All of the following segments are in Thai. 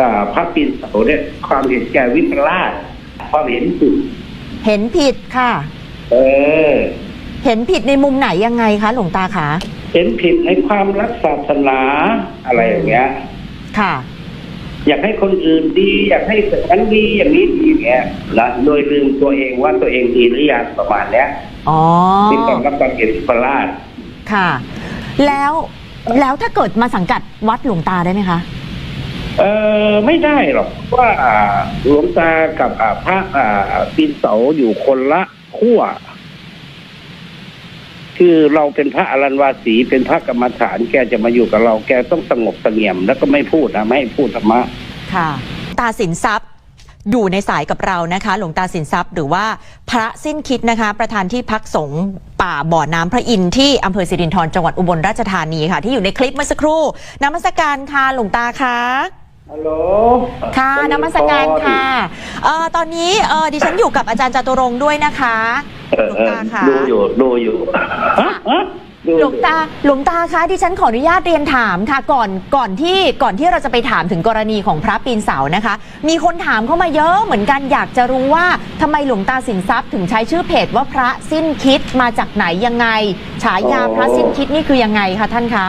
อ่าพระปีนเสาเนี่ยความเห็นแก่วิปลาสความเห็นผิดเห็นผิดค่ะ เออ เห็นผิดในมุมไหนยังไงคะหลวงตาคะเห็นผิดในความรักศาสนาอะไรอย่างเงี้ย ค่ะ อยากให้คนอื่นดี อยากให้ฉันดีอย่างนี้ดีอย่างเงี้ยนะโดยลืมตัวเองว่าตัวเองดีหรือยังประมาณเนี้ยอ๋อนี่ความรับความเห็นวิปลาสค่ะ แล้วแล้วถ้าเกิดมาสังกัดวัดหลวงตาได้ไหมคะ เออไม่ได้หรอกว่าหลวงตากับพระปีนเสาอยู่คนละขั้วคือเราเป็นพระอรันวาสีเป็นพระกรรมฐานแกจะมาอยู่กับเรา แกต้องสงบสงี่ยม แล้วก็ไม่พูดนะไม่พูดธรรมะค่ะ ตาสินทรัพย์อยู่ในสายกับเรานะคะ หลวงตาสินทรัพย์หรือว่าพระสิ้นคิดนะคะ ประธานที่พักสงฆ์ป่าบ่อน้ำพระอินทร์ที่อำเภอสิรินธรจังหวัดอุบลราชธานีค่ะ ที่อยู่ในคลิปเมื่อสักครู่น้ำมัสการค่ะหลวงตาค่ะ ฮัลโหลค่ะนมัสการค่ะเอ่อตอนนี้เอ่อดิฉันอยู่กับอาจารย์จตุรงค์ด้วยนะคะเออหลวเองอตาคะดูอยู่ดูอยู่ฮะฮะดูอยู่หลวงตาหลวงตาคะดิฉันขออนุญาตเรียนถามค่ะ ก่อนก่อนที่ก่อนที่เราจะไปถามถึงกรณีของพระปีนเสานะคะ มีคนถามเข้ามาเยอะเหมือนกันอยากจะรู้ว่าทำไมหลวงตาสินทรัพย์ถึงใช้ชื่อเพจว่าพระสิ้นคิดมาจากไหนยังไง ฉายาพระสิ้นคิดนี่คือยังไงคะท่านคะ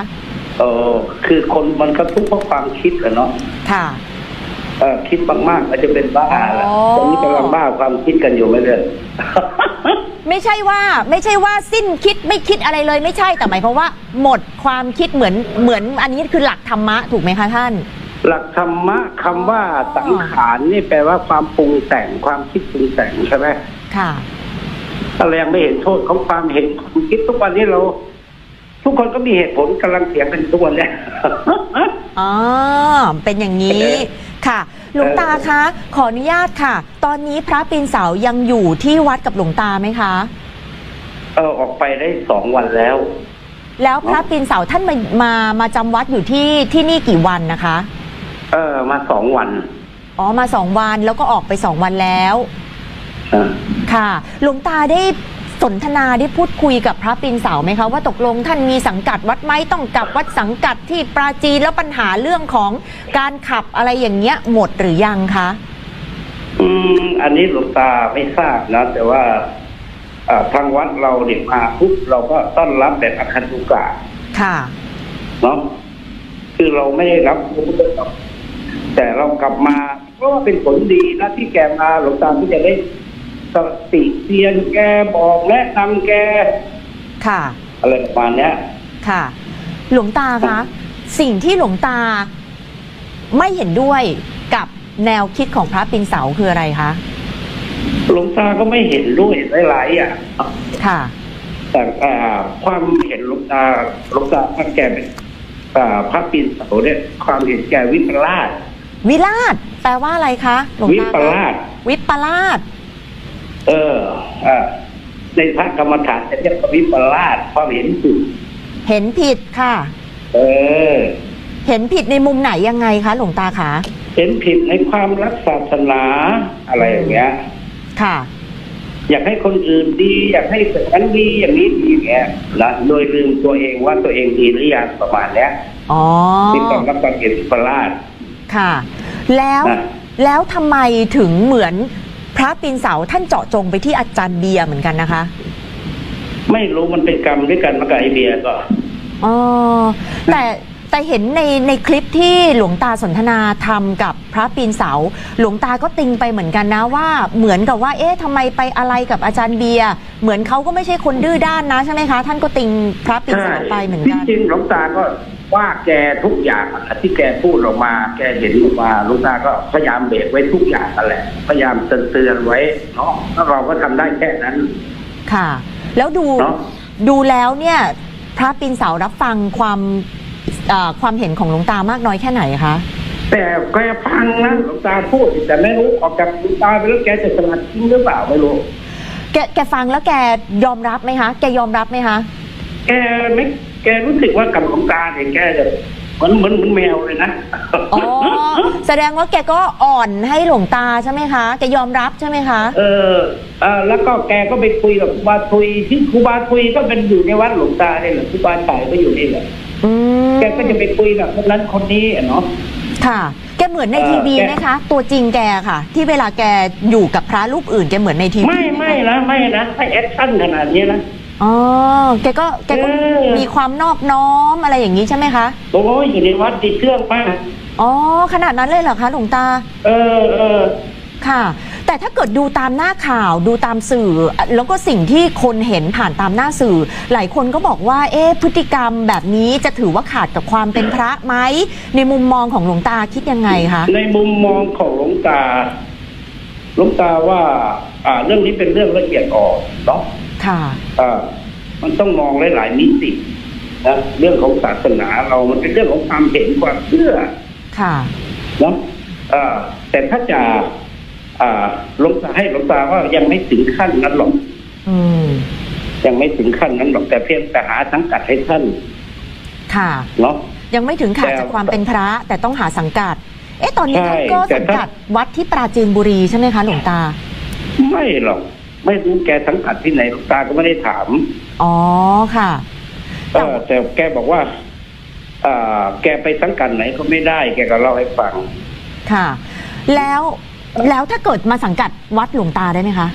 เออคือคนมันก็ทุกข์เพราะความคิดอะเนาะค่ะ เออคิดมากๆก็จะเป็นบ้าแหละอ๋อ ตอนนี้กำลังบ้าความคิดกันอยู่ไม่เรื่อยไม่ใช่ว่าไม่ใช่ว่าสิ้นคิดไม่คิดอะไรเลยไม่ใช่แต่หมายความว่า หมดความคิดเหมือนเหมือนอันนี้คือหลักธรรมะถูกไหมคะท่าน หลักธรรมะคำว่าสังขารนี่แปลว่าความปรุงแต่งความคิดปรุงแต่งใช่ไหมค่ะ ถ้าเรายังไม่เห็นโทษของความเห็นความคิดทุกวันนี้เรา ทุกคนก็มีเหตุผลกำลังเถียงกันทุกวันเนี่ย อ๋อ เป็นอย่างนี้ค่ะ หลวงตาคะ ขออนุญาตค่ะ ตอนนี้พระปีนเสายังอยู่ที่วัดกับหลวงตาไหมคะ เออออกไปได้สองวันแล้ว แล้วพระปีนเสาท่านมามามาจำวัดอยู่ที่ที่นี่กี่วันนะคะ เออ มาสองวันอ๋อมาสองวันแล้วก็ออกไปสองวันแล้ว อ่า ค่ะ หลวงตาได้ สนทนาได้พูดคุยกับพระปีนเสาไหมคะว่าตกลงท่านมีสังกัดวัดไหมต้องกลับวัดสังกัดที่ปราจีนแล้วปัญหาเรื่องของการขับอะไรอย่างเงี้ยหมดหรือยังคะอืมอันนี้หลวงตาไม่ทราบนะแต่ว่าอ่าทางวัดเราเนี่ยมาปุ๊บเราก็ต้อนรับแบบอคันตุกะค่ะเนาะคือเราไม่ได้รับรู้เรื่องหรอกแต่เรากลับมาเพราะว่าเป็นผลดีนะที่แกมาหลวงตาที่จะได้ส ติเตียนแกบอกแนะนำแก ค่ะ อะไรประมาณเนี้ย ค่ะ หลวงตาคะ สิ่งที่หลวงตาไม่เห็นด้วยกับแนวคิดของพระปินเสาคืออะไรคะ หลวงตาก็ไม่เห็นด้วยหลายๆอย่างค่ะแต่อ่าความเห็นหลวงตาหลวงตาท่านแกเป็นอ่าพระปีนเสาเนี่ยความเห็นแกวิปลาสวิราชแปลว่าอะไรคะ หลวงวิตาปคะลาสวิปลาส เอออ่าในพระกรรมฐานจะเรียกว่าวิปลาสความเห็นผิดเห็นผิดค่ะ เออ เห็นผิดในมุมไหนยังไงคะหลวงตาคะเห็นผิดในความรักศาสนาอะไรอย่างเงี้ย ค่ะ อยากให้คนอื่นดี อยากให้ฉันดีอย่างนี้ดีอย่างเงี้ยนะโดยลืมตัวเองว่าตัวเองดีหรือยังประมาณเนี้ยอ๋อที่ความรับความเห็นวิปลาสค่ะ แล้วนะแล้วทำไมถึงเหมือน พระปีนเสาท่านเจาะจงไปที่อาจารย์เบียร์เหมือนกันนะคะ ไม่รู้มันเป็นกรรมด้วยกันมากับไอเบียก็อ๋อแต่แต่เห็นในในคลิปที่หลวงตาสนทนาทำกับพระปีนเสา หลวงตาก็ติงไปเหมือนกันนะว่าเหมือนกับว่า เอ๊ะทำไมไปอะไรกับอาจารย์เบียร์เหมือนเขาก็ไม่ใช่คนดื้อด้านนะใช่ไหมคะ ท่านก็ติงพระปีนเสาไปเหมือนกัน จริงๆหลวงตาก็ ว่าแกทุกอย่างอะที่แกพูดออกมา แกเห็นออกมาหลวงตาก็พยายามเบรกไว้ทุกอย่างนั่นแหละ พยายามเตือนๆไว้เนาะแล้วเราก็ทำได้แค่นั้น ค่ะ แล้วดูเนาะดูแล้วเนี่ย พระปีนเสารับฟังความเอ่อความเห็นของหลวงตามากน้อยแค่ไหนคะแต่แกฟังนะหลวงตาพูดแต่ไม่รู้ออกจากหลวงตาไปแล้วแกจะสลัดทิ้งหรือเปล่าไม่รู้แกแกฟังแล้วแกยอมรับไหมคะ แกยอมรับไหมคะแกไม่แกรู้สึกว่ากับหลวงตาเนี่ยแกจะเหมือนเหมือนเหมือนแมวเลยนะอ๋อ แสดงว่าแกก็อ่อนให้หลวงตาใช่ไหมคะ แกยอมรับใช่ไหมคะ เออเออแล้วก็แกก็ไปคุยกับครูบาทุยที่ครูบาทุยก็เป็นอยู่ในวัดหลวงตาเนี่ยแหละครูบาไต่ก็อยู่นี่แหละอืมแกก็จะไปคุยกับคนนั้นคนนี้อะเนาะ ค่ะ แกเหมือนในเอ่อทีวีแก ไหมคะ ตัวจริงแกค่ะ ที่เวลาแกอยู่กับพระรูปอื่นแกเหมือนในทีวีไม่ไม่นะไม่นะไม่แอคชั่นขนาดนี้นะ อ๋อแกก็แกก็เออมีความนอบน้อมอะไรอย่างนี้ใช่ไหมคะ โอ้ยอยู่ในวัดติดเครื่องป้าอ๋อ ขนาดนั้นเลยเหรอคะ หลวงตา เออเออ ค่ะ แต่ถ้าเกิดดูตามหน้าข่าวดูตามสื่อ แล้วก็สิ่งที่คนเห็นผ่านตามหน้าสื่อ หลายคนก็บอกว่า เอ๊ะพฤติกรรมแบบนี้จะถือว่าขาดกับความเป็นพระไหมในมุมมองของหลวงตาคิดยังไงคะ ในมุมมองของหลวงตาหลวงตาว่า อ่า เรื่องนี้เป็นเรื่องละเอียดอ่อนเนาะ ค่ะอ่ามันต้องมองหลายๆมิตินะเรื่องของศาสนาเรามันเป็นเรื่องของความเห็นความเชื่อ ค่ะเนาะอ่าแต่ถ้าจะอ่าหลวงตาให้หลวงตาว่ายังไม่ถึงขั้นนั้นหรอกอืมยังไม่ถึงขั้นนั้นหรอกแต่เพียงแต่หาสังกัดให้ท่าน ค่ะเนาะยังไม่ถึงขาดแต่จากความเป็นพระ แต่ต้องหาสังกัด เอ๊ะตอนนี้ใช่ท่านก็แต่สังถ้ากัดวัดที่ปราจีนบุรีใช่ไหมคะหลวงตา ไม่หรอก ไม่รู้แกสังกัดที่ไหนหลวงตาก็ไม่ได้ถาม อ๋อค่ะ เออแต่แกบอกว่าอ่าแกไปสังกัดไหนก็ไม่ได้ แกก็เล่าให้ฟัง ค่ะ แล้วแล้วถ้าเกิดมาสังกัดวัดหลวงตาได้ไหมคะ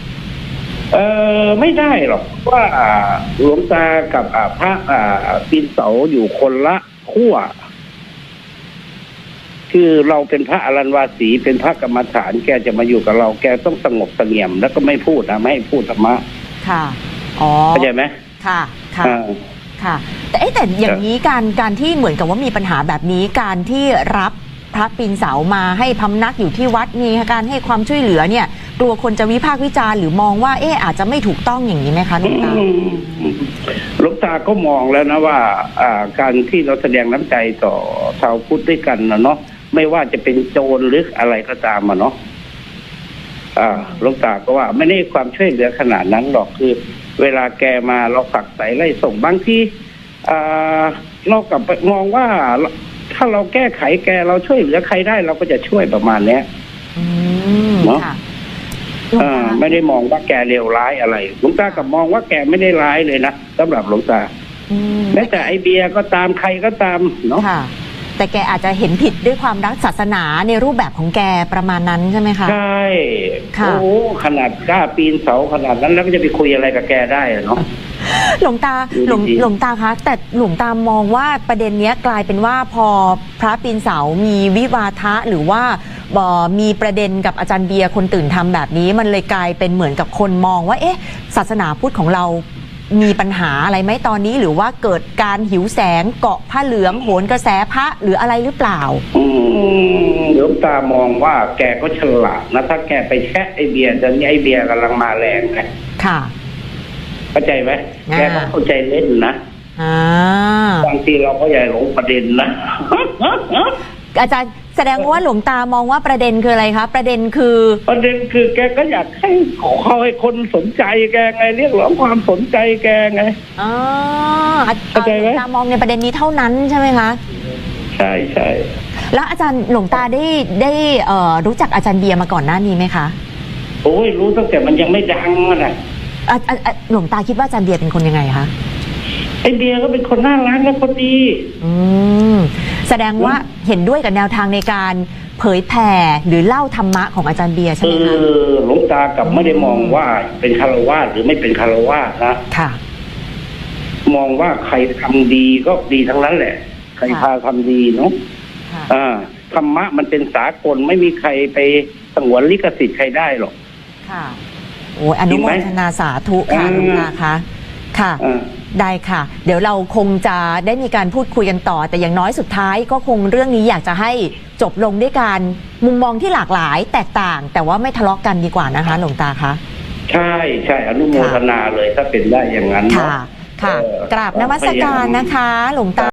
เออไม่ได้หรอกเพราะว่าอ่าหลวงตากับอ่าพระอ่าปีนเสาอยู่คนละขั้ว คือเราเป็นพระอรันวาสีเป็นพระกรรมฐาน แกจะมาอยู่กับเรา แกต้องสงบเสงี่ยม แล้วก็ไม่พูดนะไม่ให้พูดธรรมะค่ะอ๋อเข้าใจไหมค่ะค่ะอ่าค่ะ แต่เอ๊ะแต่อย่างนี้การการที่เหมือนกับว่ามีปัญหาแบบนี้การที่รับพระปีนเสามาให้พำนักอยู่ที่วัดมีการให้ความช่วยเหลือเนี่ยกลัวคนจะวิพากษ์วิจารณ์หรือมองว่าเอ๊ะอาจจะไม่ถูกต้องอย่างนี้ไหมคะหลวงตาหลวงตาก็มองแล้วนะว่าอ่าการที่เราแสดงน้ำใจต่อชาวพุทธด้วยกันนะเนาะ ไม่ว่าจะเป็นโจรหรืออะไรก็ตามมาเนาะอ่าหลวงตาก็ว่า ไม่ได้ความช่วยเหลือขนาดนั้นหรอกคือ เวลาแกมาเราฝักใส่ไล่ส่งบางทีอ่าเรากลับไปมองว่า ถ้าเราแก้ไขแกเราช่วยเหลือใครได้ เราก็จะช่วยประมาณเนี้ยอืมเนอะค่ะหลวงอ่าตาไม่ได้มองว่าแกเลวร้ายอะไรหลวงตากับมองว่าแกไม่ได้ร้ายเลยนะสำหรับหลวงตาอืมแม้แต่ไอเบียร์ก็ตามใครก็ตามเนาะค่ะ แต่แกอาจจะเห็นผิดด้วยความรักศาสนาในรูปแบบของแกประมาณนั้นใช่ไหมคะ ใช่ค่ะ โอ้ขนาดกล้าปีนเสาขนาดนั้นแล้วก็จะไปคุยอะไรกับแกได้อะเนาะ หลวงตาดูหลวงดีๆหลวงตาคะแต่หลวงตามองว่าประเด็นเนี้ยกลายเป็นว่าพอพระปีนเสา มีวิวาทะหรือว่าบอมีประเด็นกับอาจารย์เบียร์คนตื่นทำแบบนี้ มันเลยกลายเป็นเหมือนกับคนมองว่า เอ๊ะ ศาสนาพุทธของเรา มีปัญหาอะไรไหมตอนนี้หรือว่าเกิดการหิวแสงเกาะผ้าเหลืองโหนกระแสพระหรืออะไรหรือเปล่า อืมหลวงตามองว่าแกก็ฉลาดนะถ้าแกไปแชะไอเบียร์ตอนนี้ไอเบียร์กำลังมาแรงไงค่ะ เข้าใจไหมอ่า แกก็เข้าใจเล่นนะอ่าบางทีเราก็อย่าหลงประเด็นนะ อาจารย์ แสดงว่าหลวงตามองว่าประเด็นคืออะไรคะประเด็นคือ ประเด็นคือแกก็อยากให้ขอให้คนสนใจแกไงเรียกร้องความสนใจแกไงอ๋ออาจเข้าใจไหมหลวงตามองในประเด็นนี้เท่านั้นใช่ไหมคะใช่ใช่แล้วอาจารย์หลวงตาได้ได้เอ่อรู้จักอาจารย์เบียร์มาก่อนหน้านี้ไหมคะโอ้ยรู้ตั้งแต่มันยังไม่ดังอะนะอะอะอะหลวงตาคิดว่าอาจารย์เบียร์เป็นคนยังไงคะไอเบียร์ก็เป็นคนน่ารักและคนดี อืม แสดงว่าเห็นด้วยกับแนวทางในการเผยแผ่หรือเล่าธรรมะของอาจารย์เบียร์ใช่เอไหมคะอหลวงตากลับไม่ได้มองว่าเป็นคารวาสหรือไม่เป็นคารวาสนะค่ะ มองว่าใครทำดีก็ดีทั้งนั้นแหละ ใครค่ะพาทำดีเนาะค่ะอ่าธรรมะมันเป็นสากลไม่มีใครไปสงวนลิขสิทธิ์ใครได้หรอกค่ะ โอ้ยอนุโมทนาสาธุค่ะอืมหลวงตาคะค่ะอ่า ได้ค่ะ เดี๋ยวเราคงจะได้มีการพูดคุยกันต่อ แต่อย่างน้อยสุดท้ายก็คงเรื่องนี้อยากจะให้จบลงด้วยการมุมมองที่หลากหลายแตกต่าง แต่ว่าไม่ทะเลาะกันดีกว่านะคะหลวงตาคะใช่ใช่อนุโมทนาเลยถ้าเป็นได้อย่างนั้นเนาะค่ะ ค่ะเออกราบนมัสการนะคะ หลวงตา